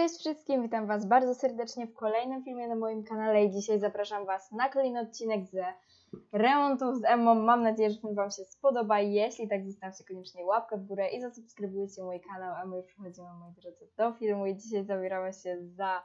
Cześć wszystkim, witam Was bardzo serdecznie w kolejnym filmie na moim kanale i dzisiaj zapraszam Was na kolejny odcinek ze remontów z Emmą. Mam nadzieję, że film Wam się spodoba. Jeśli tak, zostawcie koniecznie łapkę w górę i zasubskrybujcie mój kanał, a my już przechodzimy, moi drodzy, do filmu i dzisiaj zabieramy się za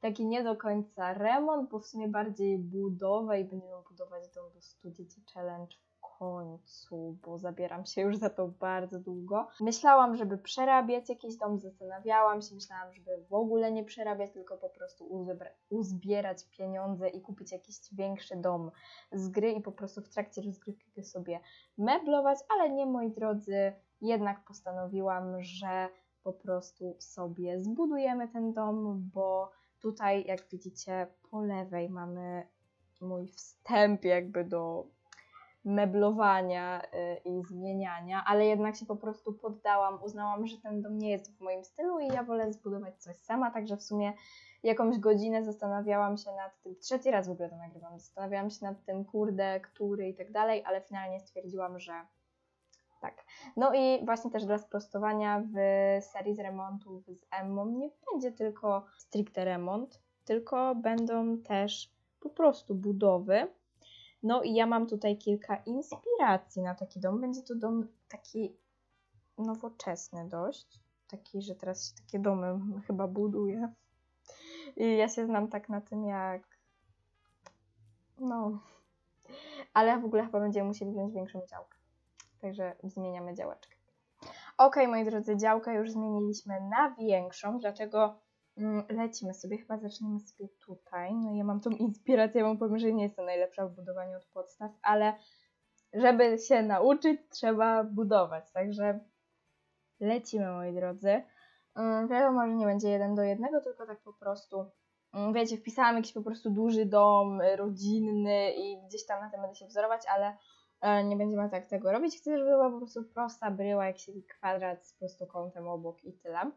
taki nie do końca remont, bo w sumie bardziej budowę i będziemy budować dom do 100 dzieci challenge końcu, bo zabieram się już za to bardzo długo. Myślałam, żeby przerabiać jakiś dom, zastanawiałam się, myślałam, żeby w ogóle nie przerabiać, tylko po prostu uzbierać pieniądze i kupić jakiś większy dom z gry i po prostu w trakcie rozgrywki sobie meblować, ale nie, moi drodzy, jednak postanowiłam, że po prostu sobie zbudujemy ten dom, bo tutaj, jak widzicie, po lewej mamy mój wstęp jakby do meblowania y, i zmieniania, ale jednak się po prostu poddałam, uznałam, że ten dom nie jest w moim stylu i ja wolę zbudować coś sama, także w sumie jakąś godzinę zastanawiałam się nad tym, trzeci raz w ogóle to nagrywam, zastanawiałam się nad tym, kurde, który i tak dalej, ale finalnie stwierdziłam, że tak. No i właśnie też dla sprostowania w serii z remontów z Emmą nie będzie tylko stricte remont, tylko będą też po prostu budowy. No i ja mam tutaj kilka inspiracji na taki dom. Będzie to dom taki nowoczesny dość. Taki, że teraz się takie domy chyba buduje. I ja się znam tak na tym jak... No... Ale w ogóle chyba będziemy musieli wziąć większą działkę. Także zmieniamy działeczkę. Ok, moi drodzy, działkę już zmieniliśmy na większą, dlatego mm, lecimy sobie. Chyba zaczniemy sobie tutaj. No ja mam tą inspirację, ja wam powiem, że nie jestem najlepsza w budowaniu od podstaw, ale żeby się nauczyć, trzeba budować. Także lecimy, moi drodzy. Mm, Wiadomo, że nie będzie jeden do jednego, tylko tak po prostu, mm, wiecie, wpisałam jakiś po prostu duży dom y, rodzinny i gdzieś tam na tym będę się wzorować, ale e, nie będziemy tak tego robić. Chcę, żeby była po prostu prosta bryła, jak się kwadrat z prostokątem obok i tyle.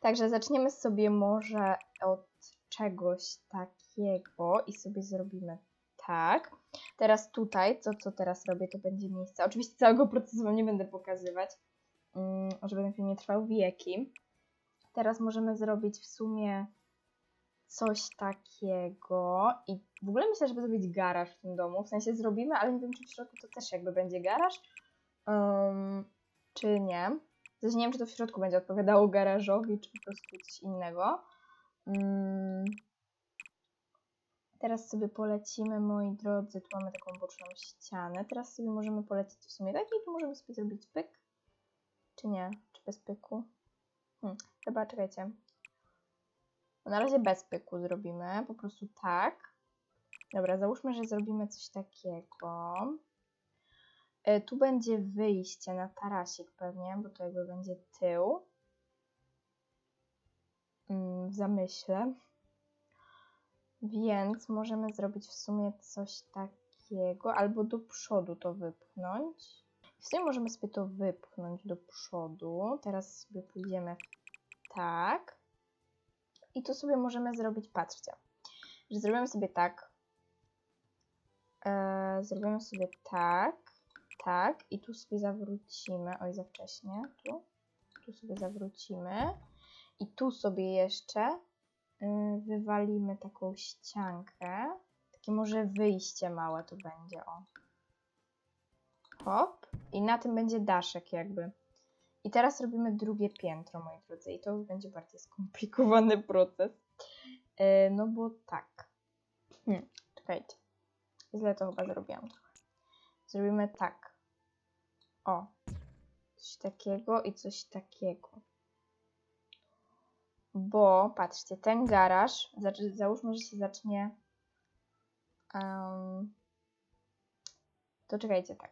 Także zaczniemy sobie może od czegoś takiego i sobie zrobimy tak. Teraz tutaj, to co teraz robię, to będzie miejsce. Oczywiście całego procesu wam nie będę pokazywać, mm, żeby ten film nie trwał wieki. Teraz możemy zrobić w sumie coś takiego i w ogóle myślę, żeby zrobić garaż w tym domu. W sensie zrobimy, ale nie wiem, czy w środku to też jakby będzie garaż, um, czy nie. Też nie wiem, czy to w środku będzie odpowiadało garażowi, czy po prostu coś innego. Mm. Teraz sobie polecimy, moi drodzy, tu mamy taką boczną ścianę. Teraz sobie możemy polecić w sumie tak i tu możemy sobie zrobić pyk. Czy nie? Czy bez pyku? Hmm, chyba, czekajcie. Na razie bez pyku zrobimy, po prostu tak. Dobra, załóżmy, że zrobimy coś takiego. E, Tu będzie wyjście na tarasik pewnie, bo to jakby będzie tył. Mm, W zamyśle. Więc możemy zrobić w sumie coś takiego, albo do przodu to wypchnąć. W sumie możemy sobie to wypchnąć do przodu. Teraz sobie pójdziemy tak. I tu sobie możemy zrobić, patrzcie, że zrobimy sobie tak. E, zrobimy sobie tak, tak i tu sobie zawrócimy. Oj, za wcześnie. Tu, tu sobie zawrócimy. I tu sobie jeszcze y, wywalimy taką ściankę. Takie może wyjście małe to będzie, o. Hop. I na tym będzie daszek jakby. I teraz robimy drugie piętro, moi drodzy. I to już będzie bardziej skomplikowany proces. Y, no bo tak. Hmm, czekajcie. Źle to chyba zrobiłam trochę. Zrobimy tak. O. Coś takiego i coś takiego. Bo patrzcie, ten garaż, załóżmy, że się zacznie. em, to czekajcie tak.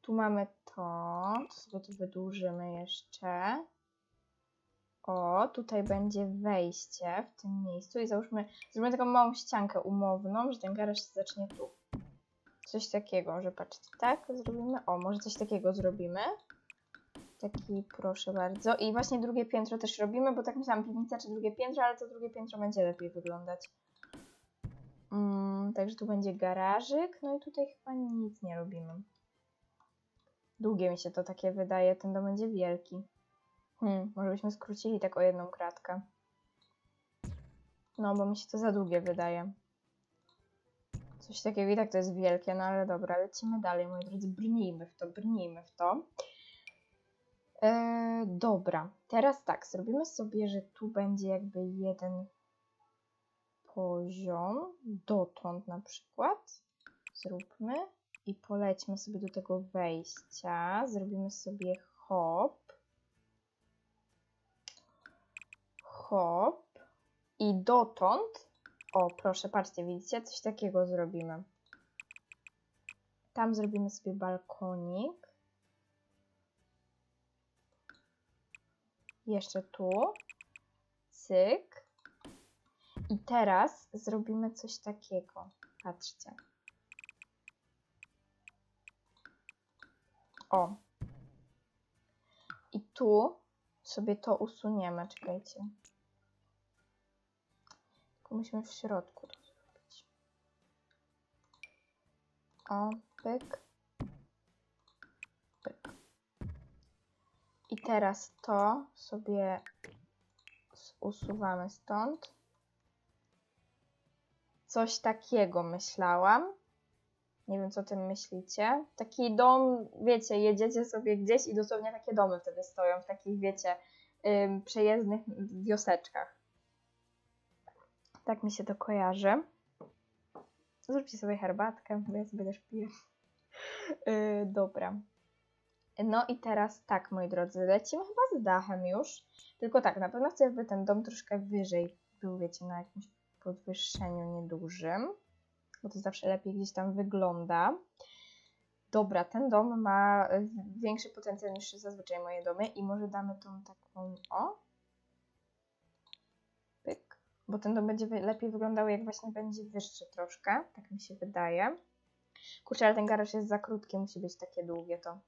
Tu mamy to, to sobie tu wydłużymy jeszcze. O, tutaj będzie wejście w tym miejscu i załóżmy, zrobimy taką małą ściankę umowną, że ten garaż się zacznie tu. Coś takiego, że patrzcie, tak zrobimy. O, może coś takiego zrobimy. Taki, proszę bardzo. I właśnie drugie piętro też robimy, bo tak myślałam, piwnica czy drugie piętro, ale to drugie piętro będzie lepiej wyglądać. Mm, także tu będzie garażyk, no i tutaj chyba nic nie robimy. Długie mi się to takie wydaje, ten dom będzie wielki. Hmm, może byśmy skrócili tak o jedną kratkę. No, bo mi się to za długie wydaje. Coś takiego i tak to jest wielkie, no ale dobra, lecimy dalej, moi drodzy. Brnijmy w to, brnijmy w to. E, dobra, teraz tak, zrobimy sobie, że tu będzie jakby jeden poziom, dotąd na przykład. Zróbmy i polećmy sobie do tego wejścia. Zrobimy sobie hop. Hop. I dotąd, o proszę, patrzcie, widzicie, coś takiego zrobimy. Tam zrobimy sobie balkonik. Jeszcze tu. Cyk. I teraz zrobimy coś takiego. Patrzcie. O. I tu sobie to usuniemy. Czekajcie. Musimy w środku to zrobić. O, pyk. Pyk. I teraz to sobie usuwamy stąd. Coś takiego myślałam. Nie wiem, co o tym myślicie. Taki dom, wiecie, jedziecie sobie gdzieś i dosłownie takie domy wtedy stoją w takich, wiecie, ym, przejezdnych wioseczkach. Tak mi się to kojarzy. Zróbcie sobie herbatkę, bo ja sobie też piję. Yy, dobra. No i teraz tak, moi drodzy, lecimy chyba z dachem już. Tylko tak, na pewno chcę, żeby ten dom troszkę wyżej był, wiecie, na jakimś podwyższeniu niedużym, bo to zawsze lepiej gdzieś tam wygląda. Dobra, ten dom ma większy potencjał niż zazwyczaj moje domy i może damy tą taką, o, bo ten dom będzie lepiej wyglądał jak właśnie będzie wyższy troszkę, tak mi się wydaje. Kurczę, ale ten garaż jest za krótki, musi być takie długie to,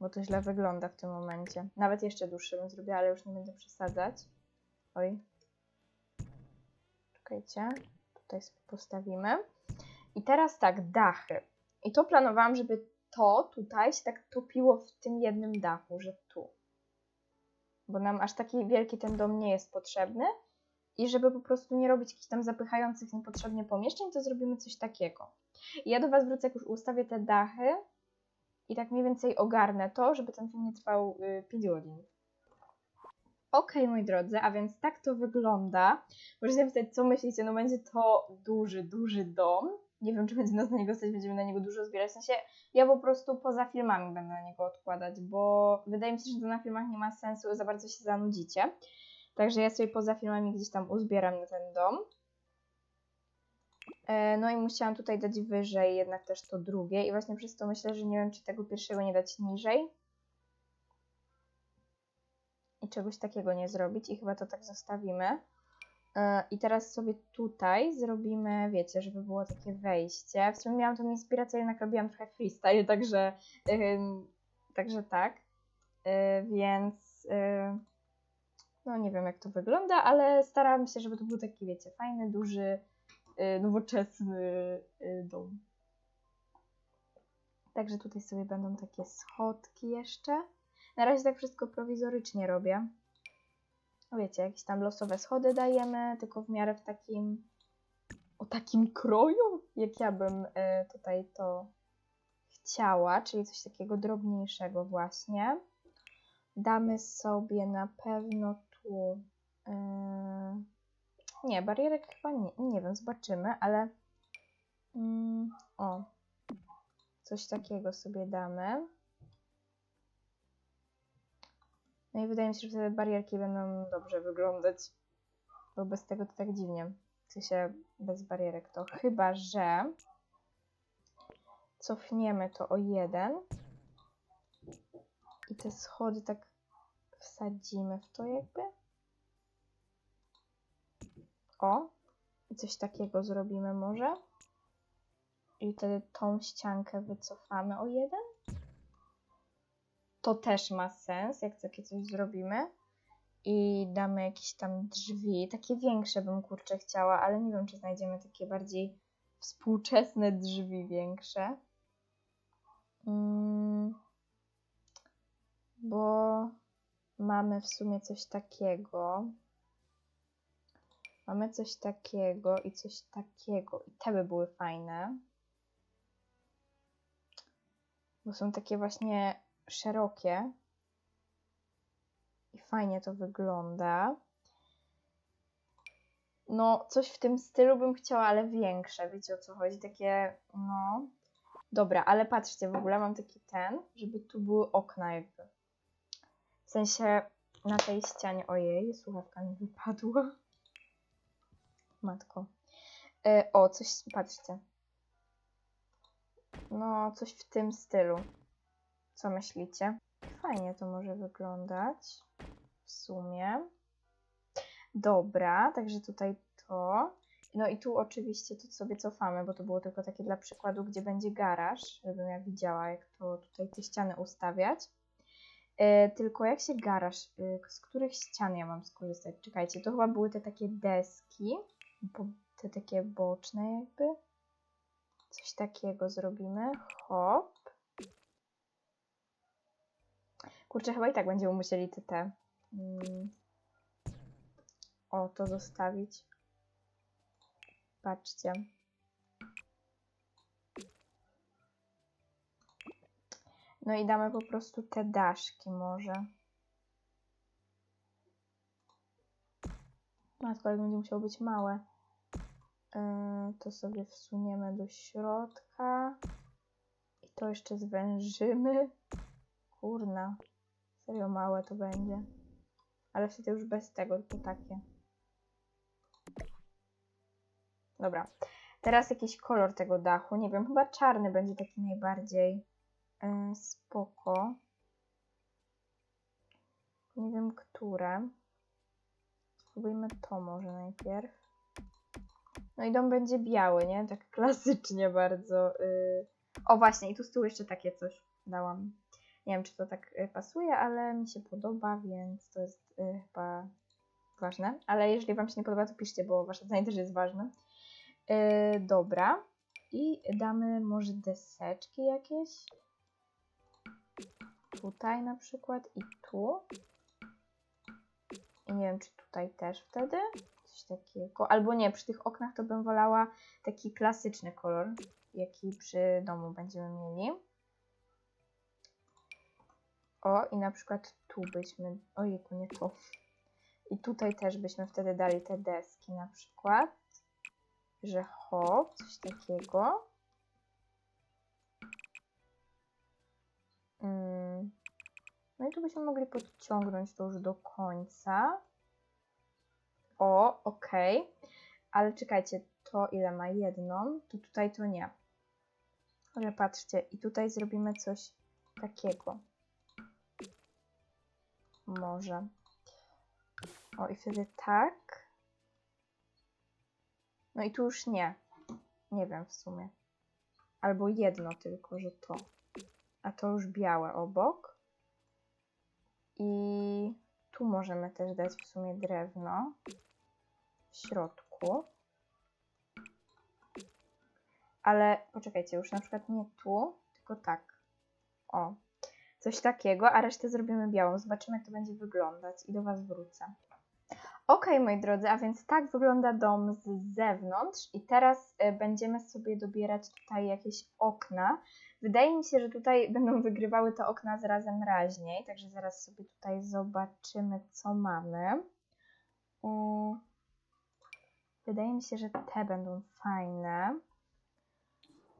bo to źle wygląda w tym momencie. Nawet jeszcze dłuższy bym zrobiła, ale już nie będę przesadzać. Oj. Czekajcie, tutaj sobie postawimy. I teraz tak, dachy. I to planowałam, żeby to tutaj się tak topiło w tym jednym dachu, że tu. Bo nam aż taki wielki ten dom nie jest potrzebny. I żeby po prostu nie robić jakichś tam zapychających niepotrzebnie pomieszczeń, to zrobimy coś takiego. I ja do Was wrócę, jak już ustawię te dachy i tak mniej więcej ogarnę to, żeby ten film nie trwał y, 5 godzin. Okej, moi drodzy, a więc tak to wygląda. Możecie napisać, co myślicie, no będzie to duży, duży dom. Nie wiem, czy będzie nas na niego stać, będziemy na niego dużo zbierać. W sensie, ja po prostu poza filmami będę na niego odkładać, bo wydaje mi się, że to na filmach nie ma sensu, za bardzo się zanudzicie. Także ja sobie poza filmami gdzieś tam uzbieram na ten dom. E, No i musiałam tutaj dać wyżej jednak też to drugie i właśnie przez to myślę, że nie wiem, czy tego pierwszego nie dać niżej. I czegoś takiego nie zrobić i chyba to tak zostawimy. E, I teraz sobie tutaj zrobimy, wiecie, żeby było takie wejście. W sumie miałam tą inspirację, jednak robiłam trochę freestyle, także, także tak. Y, więc no nie wiem jak to wygląda, ale starałam się, żeby to był taki, wiecie, fajny, duży, y, nowoczesny y, dom. Także tutaj sobie będą takie schodki jeszcze. Na razie tak wszystko prowizorycznie robię. No wiecie, jakieś tam losowe schody dajemy, tylko w miarę w takim, o takim kroju, jak ja bym y, tutaj to chciała, czyli coś takiego drobniejszego właśnie. Damy sobie na pewno y, nie, barierek chyba nie, nie wiem, zobaczymy, ale mm, o, coś takiego sobie damy. No i wydaje mi się, że wtedy barierki będą dobrze wyglądać, bo bez tego to tak dziwnie. W bez barierek to chyba, że cofniemy to o jeden i te schody tak wsadzimy w to jakby. O, coś takiego zrobimy może. I wtedy tą ściankę wycofamy o jeden to też ma sens, jak takie coś zrobimy. I damy jakieś tam drzwi, takie większe bym kurczę chciała, ale nie wiem, czy znajdziemy takie bardziej współczesne drzwi większe. Mm, bo mamy w sumie coś takiego. Mamy coś takiego i coś takiego. I te by były fajne. Bo są takie właśnie szerokie. I fajnie to wygląda. No, coś w tym stylu bym chciała, ale większe. Wiecie o co chodzi? Takie, no. Dobra, ale patrzcie, w ogóle mam taki ten, żeby tu były okna jakby. W sensie na tej ścianie, ojej, słuchawka mi wypadła. Matko. E, o, coś, patrzcie. No, coś w tym stylu. Co myślicie? Fajnie to może wyglądać. W sumie. Dobra, także tutaj to. No i tu oczywiście to sobie cofamy, bo to było tylko takie dla przykładu, gdzie będzie garaż, żebym ja widziała, jak to tutaj te ściany ustawiać. E, tylko jak się garaż, e, z których ścian ja mam skorzystać? Czekajcie, to chyba były te takie deski, te takie boczne jakby. Coś takiego zrobimy. Hop. Kurczę, chyba i tak będziemy musieli te te. Mm. O, to zostawić. Patrzcie. No i damy po prostu te daszki może. Matko, ale będzie musiało być małe. Yy, to sobie wsuniemy do środka. I to jeszcze zwężymy. Kurna. Serio małe to będzie. Ale wtedy już bez tego, to takie. Dobra. Teraz jakiś kolor tego dachu. Nie wiem, chyba czarny będzie taki najbardziej yy, spoko. Nie wiem, które. Spróbujmy to może najpierw. No i dom będzie biały, nie? Tak klasycznie bardzo. Yy. O właśnie, i tu z tyłu jeszcze takie coś dałam. Nie wiem, czy to tak y, pasuje, ale mi się podoba, więc to jest y, chyba ważne. Ale jeżeli Wam się nie podoba, to piszcie, bo Wasze zdanie też jest ważne. Dobra. I damy może deseczki jakieś. Tutaj na przykład i tu. I nie wiem, czy tutaj też wtedy. Coś takiego. Albo nie, przy tych oknach to bym wolała taki klasyczny kolor, jaki przy domu będziemy mieli. O, i na przykład tu byśmy. Ojejku, nie tu. I tutaj też byśmy wtedy dali te deski na przykład. Że hop, coś takiego. Mm. No i tu byśmy mogli podciągnąć to już do końca. O, ok. Ale czekajcie, to ile ma jedną, to tutaj to nie. Ale patrzcie, i tutaj zrobimy coś takiego. Może. O, i wtedy tak. No i tu już nie. Nie wiem w sumie. Albo jedno tylko, że to. A to już białe obok. I tu możemy też dać w sumie drewno w środku. Ale poczekajcie, już na przykład nie tu, tylko tak. O, coś takiego, a resztę zrobimy białą. Zobaczymy, jak to będzie wyglądać i do Was wrócę. Ok, moi drodzy, a więc tak wygląda dom z zewnątrz i teraz y, będziemy sobie dobierać tutaj jakieś okna. Wydaje mi się, że tutaj będą wygrywały te okna z razem raźniej, także zaraz sobie tutaj zobaczymy, co mamy. Wydaje mi się, że te będą fajne.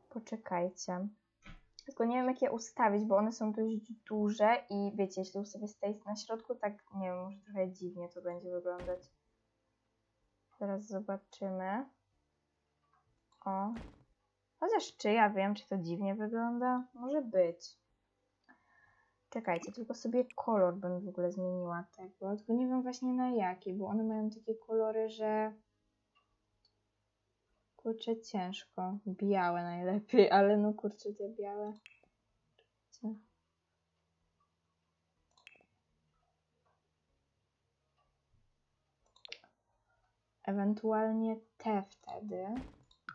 Poczekajcie. Tylko nie wiem, jak je ustawić, bo one są dość duże i wiecie, jeśli ustawię z na środku, tak nie wiem, może trochę dziwnie to będzie wyglądać. Zaraz zobaczymy. O. Chociaż czy ja wiem, czy to dziwnie wygląda? Może być. Czekajcie, tylko sobie kolor bym w ogóle zmieniła tego. Tylko nie wiem właśnie na jaki, bo one mają takie kolory, że Kurczę, ciężko. Białe najlepiej, ale no kurczę, te białe. Ewentualnie te wtedy.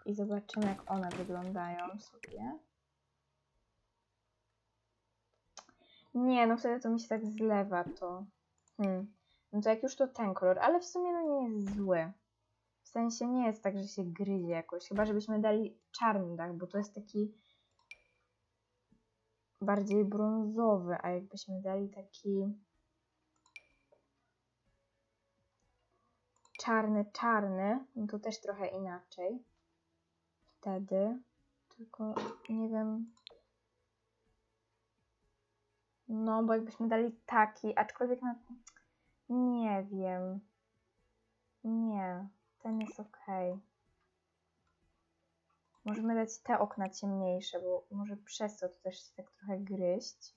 I zobaczymy, jak one wyglądają sobie. Nie, no wtedy to mi się tak zlewa to. Hmm. No to jak już to ten kolor, ale w sumie no nie jest zły. Sensie nie jest tak, że się gryzie jakoś. Chyba, żebyśmy dali czarny dach, bo to jest taki bardziej brązowy, a jakbyśmy dali taki czarny, czarny, no to też trochę inaczej. Wtedy, tylko nie wiem. No, bo jakbyśmy dali taki, aczkolwiek na... nie wiem. Nie, ten jest ok. Możemy dać te okna ciemniejsze, bo może przez to też się tak trochę gryźć.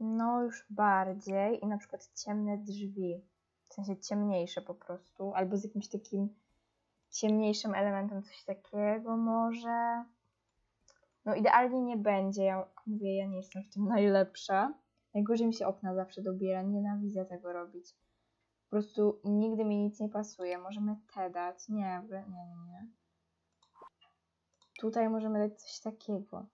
No, już bardziej. I na przykład ciemne drzwi. W sensie ciemniejsze po prostu. Albo z jakimś takim ciemniejszym elementem, coś takiego może. No idealnie nie będzie. Ja mówię, ja nie jestem w tym najlepsza. Najgorzej mi się okna zawsze dobiera. Nienawidzę tego robić. Po prostu nigdy mi nic nie pasuje. Możemy te dać. Nie, nie, nie, nie. Tutaj możemy dać coś takiego.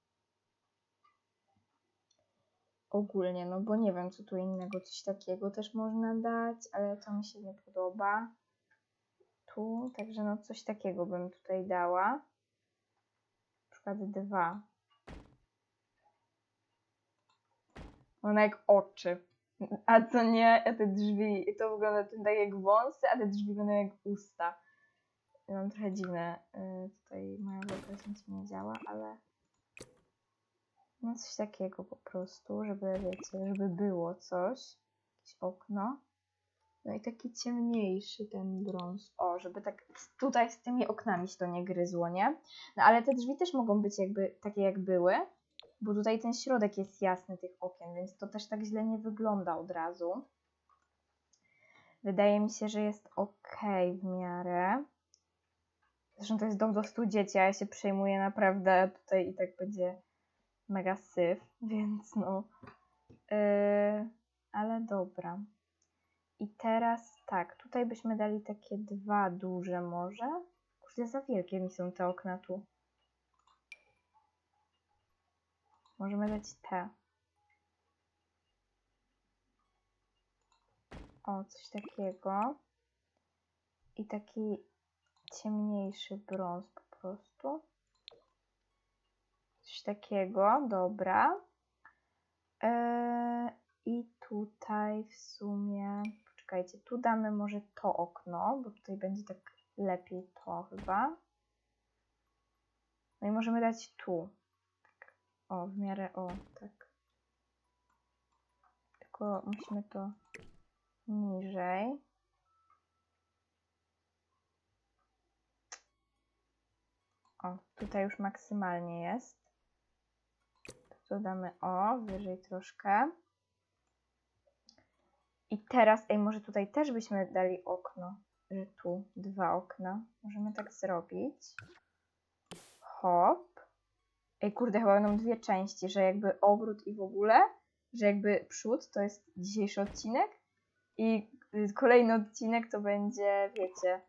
Ogólnie, no bo nie wiem, co tu innego, coś takiego też można dać, ale to mi się nie podoba. Tu, także no coś takiego bym tutaj dała. Na przykład dwa. One jak oczy. A co nie, a te drzwi, to wygląda tak jak wąsy, a te drzwi wyglądają jak usta. Mam trochę dziwne, y, tutaj moja wyobraźnia nie działa, ale no coś takiego po prostu, żeby wiecie, żeby było coś, jakieś okno. No i taki ciemniejszy ten brąz. O, żeby tak tutaj z tymi oknami się to nie gryzło, nie? No ale te drzwi też mogą być jakby takie jak były, bo tutaj ten środek jest jasny tych okien, więc to też tak źle nie wygląda od razu. Wydaje mi się, że jest ok w miarę. Zresztą to jest dom do 100 dzieci, a ja się przejmuję naprawdę tutaj i tak będzie mega syf, więc no. Yy, ale dobra. I teraz tak, tutaj byśmy dali takie dwa duże może. Kurde, za wielkie mi są te okna tu. Możemy dać te. O, coś takiego. I taki ciemniejszy brąz po prostu. Coś takiego, dobra. Eee, I tutaj w sumie, poczekajcie, tu damy może to okno, bo tutaj będzie tak lepiej to chyba. No i możemy dać tu. O, w miarę o, tak. Tylko musimy to niżej. O, tutaj już maksymalnie jest. To damy o, wyżej troszkę. I teraz, ej, może tutaj też byśmy dali okno, że tu dwa okna. Możemy tak zrobić. Hop. Ej, kurde, chyba będą dwie części, że jakby obrót i w ogóle, że jakby przód to jest dzisiejszy odcinek i y, kolejny odcinek to będzie, wiecie,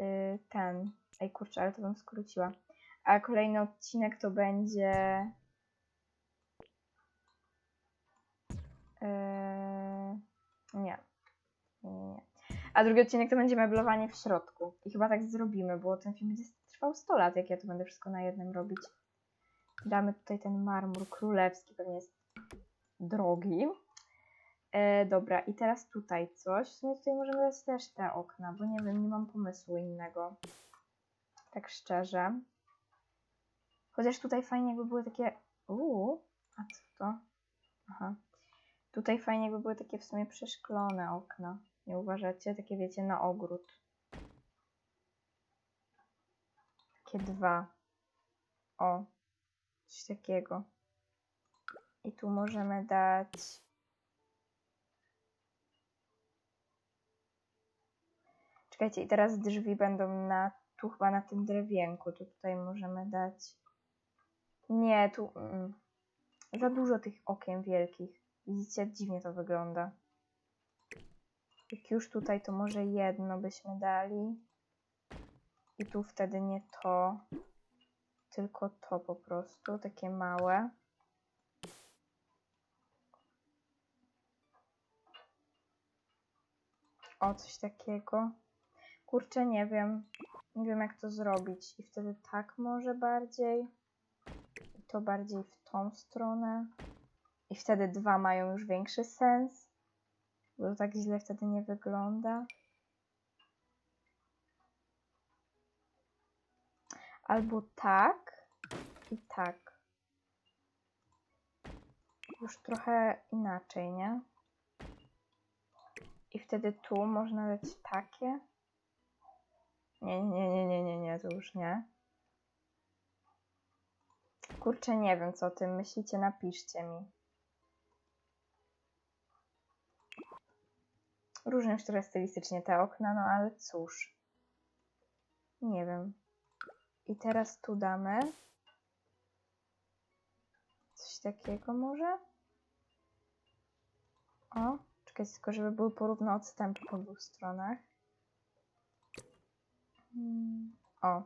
y, ten. Ej, kurczę, ale to bym skróciła. A kolejny odcinek to będzie. Nie, nie, nie. A drugi odcinek to będzie meblowanie w środku. I chyba tak zrobimy, bo ten film będzie trwał 100 lat, jak ja to będę wszystko na jednym robić. Damy tutaj ten marmur królewski, pewnie jest drogi. E, dobra, i teraz tutaj coś. W sumie tutaj możemy dać też te okna, bo nie wiem, nie mam pomysłu innego. Tak szczerze. Chociaż tutaj fajnie jakby były takie... Uuu, a co to? Aha. Tutaj fajnie jakby były takie w sumie przeszklone okna. Nie uważacie? Takie wiecie, na ogród. Takie dwa. O. Coś takiego. I tu możemy dać... Czekajcie, i teraz drzwi będą na... Tu chyba na tym drewienku. To tutaj możemy dać... Nie, tu... Mm. Za dużo tych okien wielkich. Widzicie, dziwnie to wygląda. Jak już tutaj, to może jedno byśmy dali. I tu wtedy nie to, tylko to po prostu, takie małe. O, coś takiego. Kurczę, nie wiem. Nie wiem, jak to zrobić. I wtedy tak może bardziej. I to bardziej w tą stronę. I wtedy dwa mają już większy sens. Bo to tak źle wtedy nie wygląda. Albo tak i tak. Już trochę inaczej, nie? I wtedy tu można dać takie. Nie, nie, nie, nie, nie, nie, to już nie. Kurczę, nie wiem, co o tym myślicie, napiszcie mi. Różne już trochę stylistycznie te okna, no ale cóż. Nie wiem. I teraz tu damy coś takiego może? O, czekajcie tylko, żeby były porówno odstępy po dwóch stronach. Mm, O.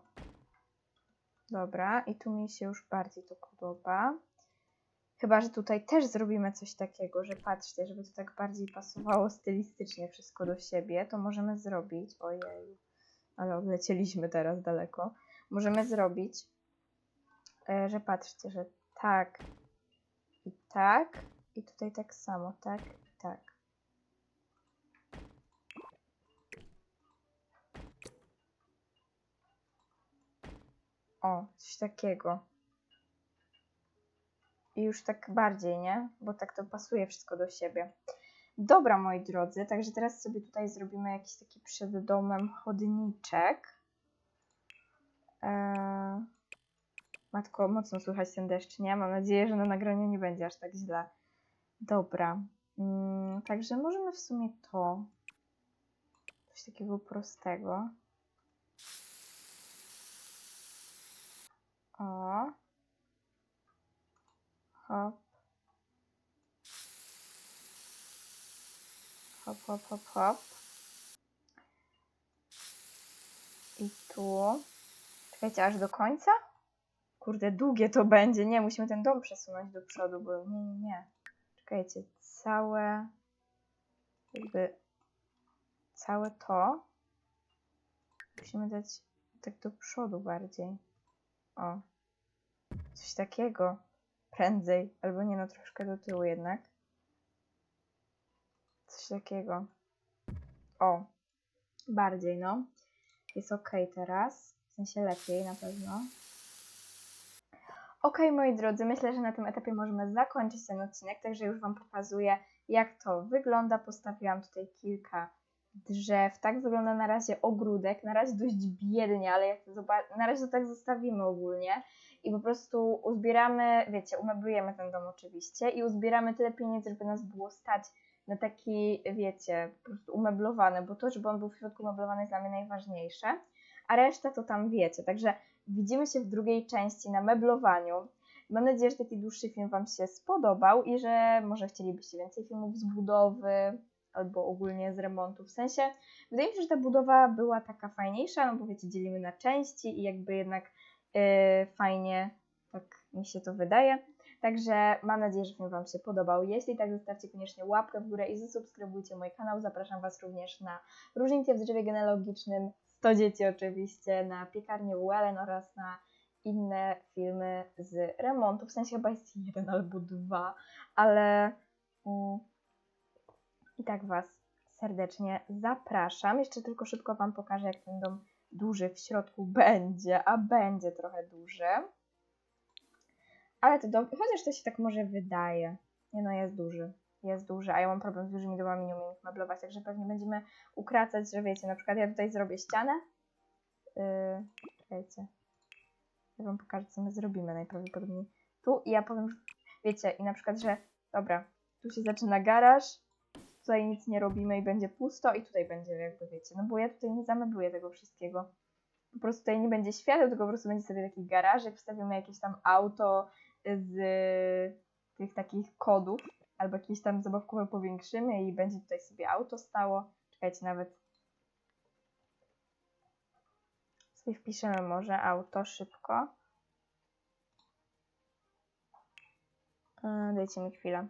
Dobra, i tu mi się już bardziej to podoba. Chyba, że tutaj też zrobimy coś takiego, że patrzcie, żeby to tak bardziej pasowało stylistycznie wszystko do siebie, to możemy zrobić. Ojej, ale odlecieliśmy teraz daleko. Możemy zrobić, e, że patrzcie, że tak i tak, i tutaj tak samo, tak i tak. O, coś takiego. I już tak bardziej, nie? Bo tak to pasuje wszystko do siebie. Dobra, moi drodzy, także teraz sobie tutaj zrobimy jakiś taki przed domem chodniczek. Eee... Matko, mocno słychać ten deszcz, nie? Mam nadzieję, że na nagraniu nie będzie aż tak źle. Dobra. Mm, także możemy w sumie to. Coś takiego prostego. O. Hop. Hop, hop, hop, hop. I tu. Czekajcie, aż do końca? Kurde, długie to będzie. Nie, musimy ten dom przesunąć do przodu, bo nie, nie, nie. Czekajcie, całe. Jakby. Całe to. Musimy dać tak do przodu bardziej. O. Coś takiego. Prędzej. Albo nie, no troszkę do tyłu jednak. Coś takiego. O. Bardziej, no. Jest ok teraz. W sensie lepiej na pewno. Ok, moi drodzy, myślę, że na tym etapie możemy zakończyć ten odcinek, także już Wam pokazuję, jak to wygląda. Postawiłam tutaj kilka drzew. Tak wygląda na razie ogródek. Na razie dość biednie, ale jak to na razie to tak zostawimy ogólnie. I po prostu uzbieramy, wiecie, umeblujemy ten dom oczywiście i uzbieramy tyle pieniędzy, żeby nas było stać na taki, wiecie, po prostu umeblowany, bo to, żeby on był w środku umeblowany jest dla mnie najważniejsze, a reszta to tam wiecie. Także widzimy się w drugiej części na meblowaniu. Mam nadzieję, że taki dłuższy film Wam się spodobał i że może chcielibyście więcej filmów z budowy albo ogólnie z remontu. W sensie, wydaje mi się, że ta budowa była taka fajniejsza, no bo wiecie, dzielimy na części i jakby jednak yy, fajnie, tak mi się to wydaje. Także mam nadzieję, że film Wam się podobał. Jeśli tak, zostawcie koniecznie łapkę w górę i zasubskrybujcie mój kanał. Zapraszam Was również na różnicę w drzewie genealogicznym, 100 dzieci oczywiście, na piekarnię Wellen oraz na inne filmy z remontu. W sensie chyba jest jeden albo dwa, ale mm, i tak Was serdecznie zapraszam. Jeszcze tylko szybko Wam pokażę, jak ten dom duży w środku będzie, a będzie trochę duży. Ale to dom, chociaż to się tak może wydaje. Nie no, jest duży. Jest duży, a ja mam problem z dużymi domami, nie umiem ich meblować, także pewnie będziemy ukracać, że wiecie, na przykład ja tutaj zrobię ścianę. Yy. Ja wam pokażę, co my zrobimy najprawdopodobniej. Tu i ja powiem, wiecie, i na przykład, że dobra, tu się zaczyna garaż, tutaj nic nie robimy i będzie pusto i tutaj będzie jakby, wiecie, no bo ja tutaj nie zamebluję tego wszystkiego. Po prostu tutaj nie będzie świateł, tylko po prostu będzie sobie taki garażek, wstawimy jakieś tam auto z tych takich kodów, albo jakieś tam zabawkowe powiększymy i będzie tutaj sobie auto stało. Czekajcie, nawet sobie wpiszemy może auto szybko. E, dajcie mi chwilę.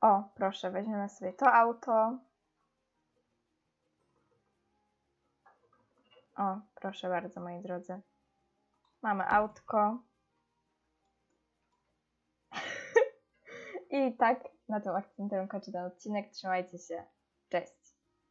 O, proszę, weźmiemy sobie to auto. O, proszę bardzo, moi drodzy. Mamy autko. I tak na tym akcentem kończę ten odcinek. Trzymajcie się. Cześć.